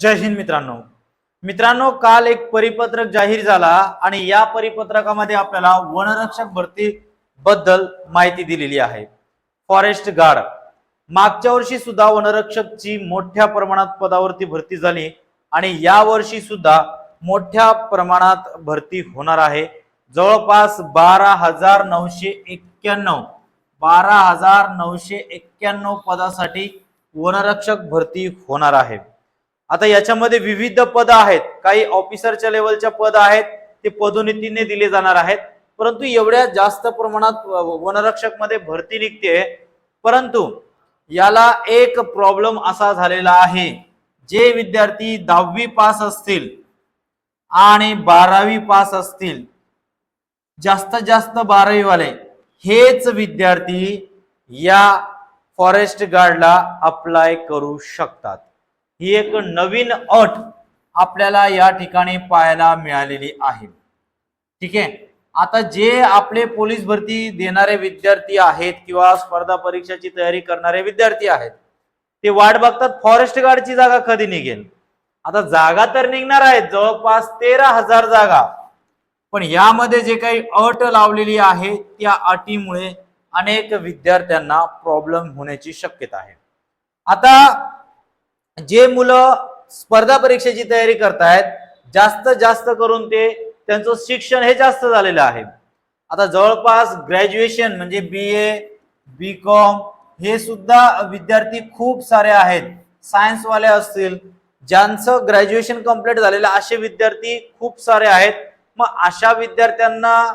जय हिंद मित्रांनो. मित्रांनो काल एक परिपत्रक जाहीर झाला आणि या परिपत्रकामध्ये आपल्याला वनरक्षक भरती बद्दल माहिती दिलेली आहे. Forest guard. मागच्या वर्षी सुद्धा वनरक्षकची मोठ्या प्रमाणात पदावरती भरती झाली आणि या वर्षी सुद्धा मोठ्या प्रमाणात भरती होणार आहे. जवळपास बारा हजार नऊशे एक्क्याण्णव बारा हजार नऊशे एक्क्याण्णव पदासाठी वनरक्षक भरती होणार आहे. आता याच्यामध्ये विविध पद आहेत. काही ऑफिसरच्या लेवलच्या पद आहेत ते पदोन्नतीने दिले जाणार आहेत. परंतु एवढ्या जास्त प्रमाणात वनरक्षकमध्ये भरती निघते. परंतु याला एक प्रॉब्लेम असा झालेला आहे. जे विद्यार्थी दहावी पास असतील आणि बारावी पास असतील जास्तीत जास्त बारावीवाले हेच विद्यार्थी या फॉरेस्ट गार्डला अप्लाय करू शकतात. ही एक नवीन अट आपल्याला या ठिकाणी पाहायला मिळालेली आहे. ठीक आहे? आता जे आपले पोलीस भरती देणारे विद्यार्थी आहेत किंवा स्पर्धा परीक्षाची तयारी करणारे विद्यार्थी आहेत ते वाट बघतात फॉरेस्ट गार्डची जागा कधी निघेल? आता जागा तर निघणार आहेत जवळपास तेरा हजार जागा. पण यामध्ये जे काही अट लावलेली आहे त्या अटीमुळे अनेक विद्यार्थ्यांना प्रॉब्लेम होण्याची शक्यता आहे. आता जे मुलं स्पर्धा परीक्षेची तयारी करतायत जास्त जास्त करून ते त्यांचं शिक्षण हे जास्त झालेलं आहे. आता जवळपास ग्रॅज्युएशन म्हणजे बी ए बी कॉम हे सुद्धा विद्यार्थी खूप सारे आहेत. सायन्सवाले असतील ज्यांचं ग्रॅज्युएशन कंप्लीट झालेलं असे विद्यार्थी खूप सारे आहेत. मग अशा विद्यार्थ्यांना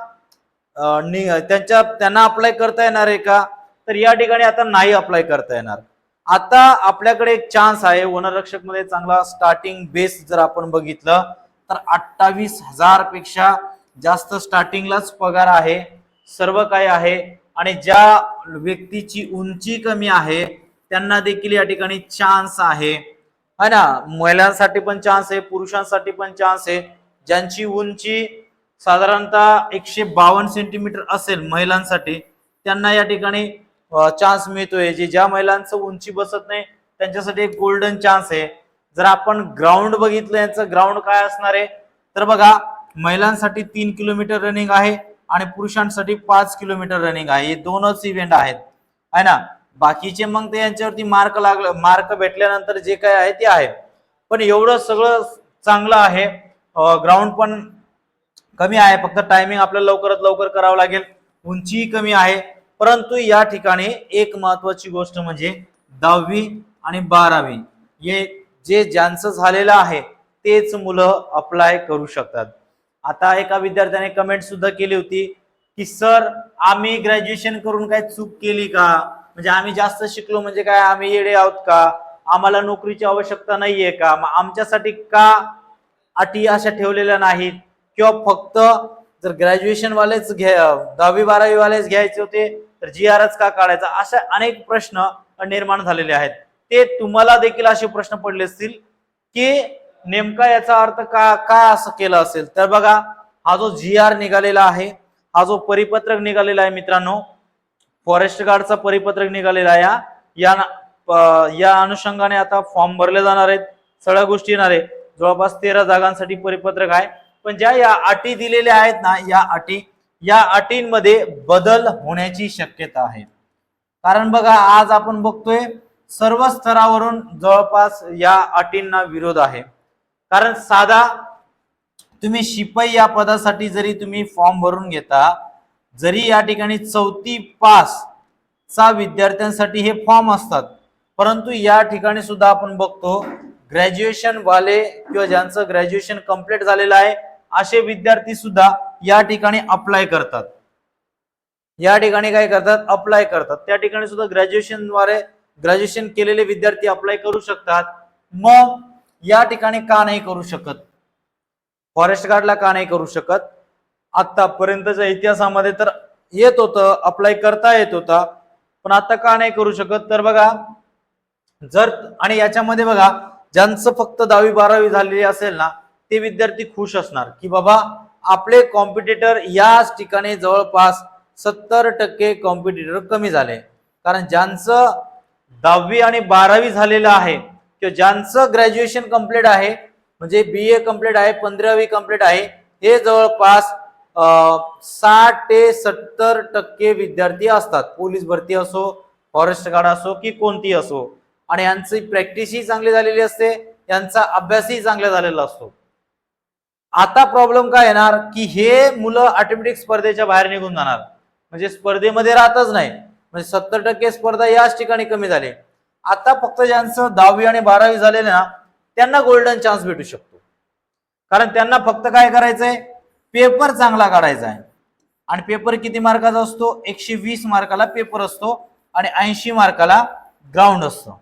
नि- त्यांच्या त्यांना अप्लाय करता येणार आहे का? तर या ठिकाणी आता नाही अप्लाय करता येणार. आता आपल्याकडे एक चान्स आहे. वनरक्षकमध्ये चांगला स्टार्टिंग बेस जर आपण बघितलं तर अठ्ठावीस हजारपेक्षा जास्त स्टार्टिंगलाच पगार आहे. सर्व काही आहे. आणि ज्या व्यक्तीची उंची कमी आहे त्यांना देखील या ठिकाणी चान्स आहे. है ना? महिलांसाठी पण चान्स आहे पुरुषांसाठी पण चान्स आहे. ज्यांची उंची साधारणतः एकशे बावन्न सेंटीमीटर असेल महिलांसाठी त्यांना या ठिकाणी चान्स मिळतोय. जे ज्या महिलांचं उंची बसत नाही त्यांच्यासाठी एक गोल्डन चान्स आहे. जर आपण ग्राउंड बघितलं यांचं ग्राउंड काय असणार आहे? तर बघा महिलांसाठी तीन किलोमीटर रनिंग आहे आणि पुरुषांसाठी पाच किलोमीटर रनिंग आहे. हे दोनच इव्हेंट आहेत. आहे ना? बाकीचे मग ते यांच्यावरती मार्क लागलं मार्क भेटल्यानंतर जे काय आहे ते आहे. पण एवढं सगळं चांगलं आहे. ग्राउंड पण कमी आहे. फक्त टायमिंग आपल्याला लवकरात लवकर करावं लागेल. उंचीही कमी आहे. परंतु या ठिकाणी एक महत्वाची गोष्ट म्हणजे दहावी आणि बारावी हे जे ज्यांचं झालेलं आहे तेच मुलं अप्लाय करू शकतात. आता एका विद्यार्थ्याने कमेंट सुद्धा केली होती की सर आम्ही ग्रॅज्युएशन करून काय चूक केली का? म्हणजे आम्ही जास्त शिकलो म्हणजे काय? आम्ही येडे आहोत का? आम्हाला नोकरीची आवश्यकता नाहीये का? मग आमच्यासाठी का अटी अशा ठेवलेल्या नाहीत? किंवा फक्त जर ग्रॅज्युएशन वालेच घ्या दहावी बारावी वालेच घ्यायचे होते तर जी आरच का काढायचा? असे अनेक प्रश्न निर्माण झालेले आहेत. ते तुम्हाला देखील असे प्रश्न पडले असतील की नेमका याचा अर्थ का का असं केलं असेल? तर बघा हा जो जी आर निघालेला आहे हा जो परिपत्रक निघालेला आहे मित्रांनो फॉरेस्ट गार्डचा परिपत्रक निघालेला आहे या या अनुषंगाने आता फॉर्म भरले जाणार आहेत. सगळ्या गोष्टी येणार आहे जवळपास तेरा जागांसाठी परिपत्रक आहे. पण ज्या या अटी दिलेल्या आहेत ना या अटी या अटींमध्ये बदल होण्याची शक्यता आहे. कारण बघा आज आपण बघतोय सर्व स्तरावरून जवळपास या अटींना विरोध आहे. कारण साधा तुम्ही शिपाई या पदासाठी जरी तुम्ही फॉर्म भरून घेता जरी या ठिकाणी चौथी पास चा विद्यार्थ्यांसाठी हे फॉर्म असतात परंतु या ठिकाणी सुद्धा आपण बघतो ग्रॅज्युएशन वाले किंवा ज्यांचं ग्रॅज्युएशन कंप्लीट झालेलं आहे असे विद्यार्थी सुद्धा या ठिकाणी अप्लाय करतात. या ठिकाणी काय करतात? अप्लाय करतात. त्या ठिकाणी सुद्धा ग्रॅज्युएशनद्वारे ग्रॅज्युएशन केलेले विद्यार्थी अप्लाय करू शकतात. मग या ठिकाणी का नाही करू शकत? फॉरेस्ट गार्डला का नाही करू शकत? आतापर्यंतच्या इतिहासामध्ये तर येत होतं अप्लाय करता येत होता पण आता का नाही करू शकत? तर बघा जर आणि याच्यामध्ये बघा ज्यांचं फक्त दहावी बारावी झालेली असेल ना ते विद्यार्थी खुश असणार. की बाबा आपले कॉम्पिटिटर याच ठिकाणी जवळपास सत्तर टक्के कॉम्पिटिटर कमी झाले. कारण ज्यांचं दहावी आणि बारावी झालेलं आहे किंवा ज्यांचं ग्रॅज्युएशन कंप्लीट आहे म्हणजे बी ए कंप्लीट आहे पंधरावी कंप्लीट आहे हे जवळपास साठ ते सत्तर टक्के विद्यार्थी असतात. पोलीस भरती असो फॉरेस्ट गार्ड असो की कोणती असो. आणि यांची प्रॅक्टिसही चांगली झालेली असते यांचा अभ्यासही चांगला झालेला असतो. आता प्रॉब्लेम काय येणार? की हे मुलं ऑटोमॅटिक स्पर्धेच्या बाहेर निघून जाणार. म्हणजे स्पर्धेमध्ये राहतच नाही. म्हणजे सत्तर टक्के स्पर्धा याच ठिकाणी कमी झाली. आता फक्त ज्यांचं दहावी आणि बारावी झालेलं ना त्यांना गोल्डन चान्स भेटू शकतो. कारण त्यांना फक्त काय करायचंय? पेपर चांगला काढायचा आहे. आणि पेपर किती मार्काचा असतो? एकशे वीस मार्काला पेपर असतो आणि ऐंशी मार्काला ग्राउंड असतं.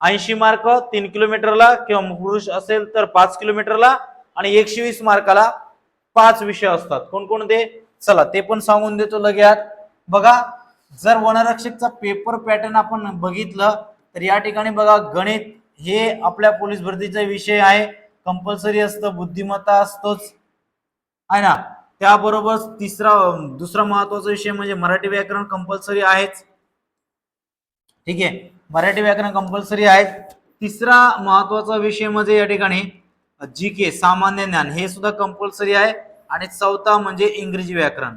ऐंशी मार्क तीन किलोमीटरला किंवा पुरुष असेल तर पाच किलोमीटरला आणि एकशे वीस मार्काला पाच विषय असतात. कोणकोणते? चला ते पण सांगून देतो लगेच. बघा जर वनरक्षकचा पेपर पॅटर्न आपण बघितलं तर या ठिकाणी बघा गणित हे आपल्या पोलीस भरतीचा विषय आहे. कंपल्सरी असतं बुद्धिमत्ता असतोच. आहे ना? त्याबरोबर तिसरा दुसरा महत्त्वाचा विषय म्हणजे मराठी व्याकरण कंपल्सरी आहेच. ठीक आहे? मराठी व्याकरण कंपल्सरी आहे. तिसरा महत्त्वाचा विषय म्हणजे या ठिकाणी जी के सामान्य ज्ञान हे सुद्धा कंपल्सरी आहे. आणि चौथा म्हणजे इंग्रजी व्याकरण.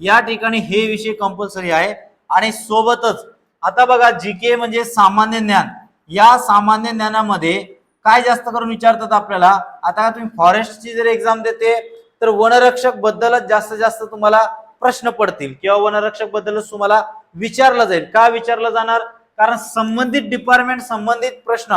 या ठिकाणी हे विषय कंपल्सरी आहे. आणि सोबतच आता बघा जी के म्हणजे सामान्य ज्ञान. या सामान्य ज्ञानामध्ये काय जास्त करून विचारतात आपल्याला? आता तुम्ही फॉरेस्टची जर एक्झाम देते तर वनरक्षक बद्दलच जास्तीत जास्त तुम्हाला प्रश्न पडतील. किंवा वनरक्षक बद्दलच तुम्हाला विचारलं जाईल. का विचारलं जाणार? कारण संबंधित डिपार्टमेंट संबंधित प्रश्न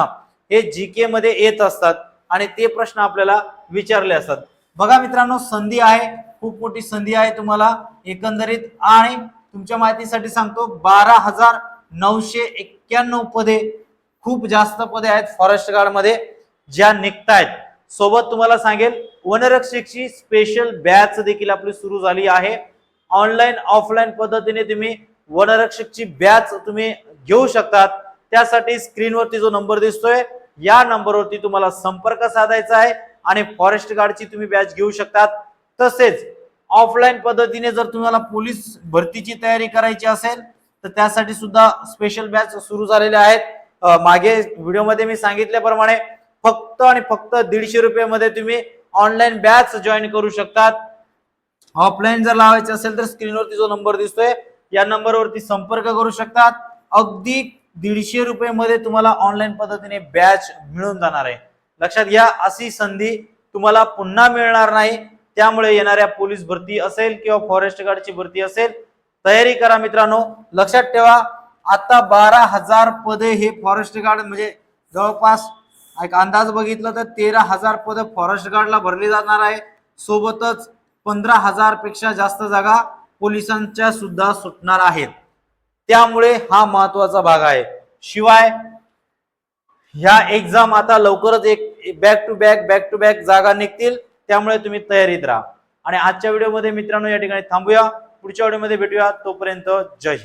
हे जी के मध्ये येत असतात. आणि ते प्रश्न आपल्याला विचारले असतात. बघा मित्रांनो संधी आहे खूप मोठी संधी आहे तुम्हाला. एकंदरीत आणि तुमच्या माहितीसाठी सांगतो बारा हजार नऊशे एक्क्याण्णव पदे खूप जास्त पदे आहेत फॉरेस्ट गार्डमध्ये ज्या निघतायत. सोबत तुम्हाला सांगेल वनरक्षकची स्पेशल बॅच देखील आपली सुरू झाली आहे. ऑनलाईन ऑफलाईन पद्धतीने तुम्ही वनरक्षकची बॅच तुम्ही घेऊ शकतात. त्यासाठी स्क्रीनवरती जो नंबर दिसतोय या नंबरवरती तुम्हाला संपर्क साधायचा आहे आणि फॉरेस्ट गार्डची तुम्ही बॅच घेऊ शकतात. तसेच ऑफलाईन पद्धतीने जर तुम्हाला पोलीस भरतीची तयारी करायची असेल तर त्यासाठी सुद्धा स्पेशल बॅच सुरू झालेल्या आहेत. मागे व्हिडिओमध्ये मी सांगितल्याप्रमाणे फक्त आणि फक्त दीडशे रुपयामध्ये तुम्ही ऑनलाईन बॅच जॉईन करू शकतात. ऑफलाईन जर लावायचे असेल तर स्क्रीनवरती जो नंबर दिसतोय या नंबरवरती संपर्क करू शकतात. अगदी दीडशे रुपये मध्ये तुम्हाला ऑनलाईन पद्धतीने बॅच मिळून जाणार आहे. लक्षात घ्या अशी संधी तुम्हाला पुन्हा मिळणार नाही. त्यामुळे येणाऱ्या पोलीस भरती असेल किंवा फॉरेस्ट गार्डची भरती असेल तयारी करा मित्रांनो. लक्षात ठेवा आता बारा हजार पदे हे फॉरेस्ट गार्ड म्हणजे जवळपास एक अंदाज बघितलं तर तेरा हजार पद फॉरेस्ट गार्डला भरली जाणार आहे. सोबतच पंधरा हजारपेक्षा जास्त जागा पोलिसांच्या सुद्धा सुटणार आहेत. त्यामुळे हा महत्त्वाचा भाग आहे. शिवाय ह्या एक्झाम आता लवकरच एक back to back back to back जागा निघतील त्यामुळे तुम्ही तयारीत राहा. आणि आजच्या व्हिडिओमध्ये मित्रांनो या ठिकाणी थांबूया. पुढच्या व्हिडिओमध्ये भेटूया. तोपर्यंत जय हिंद.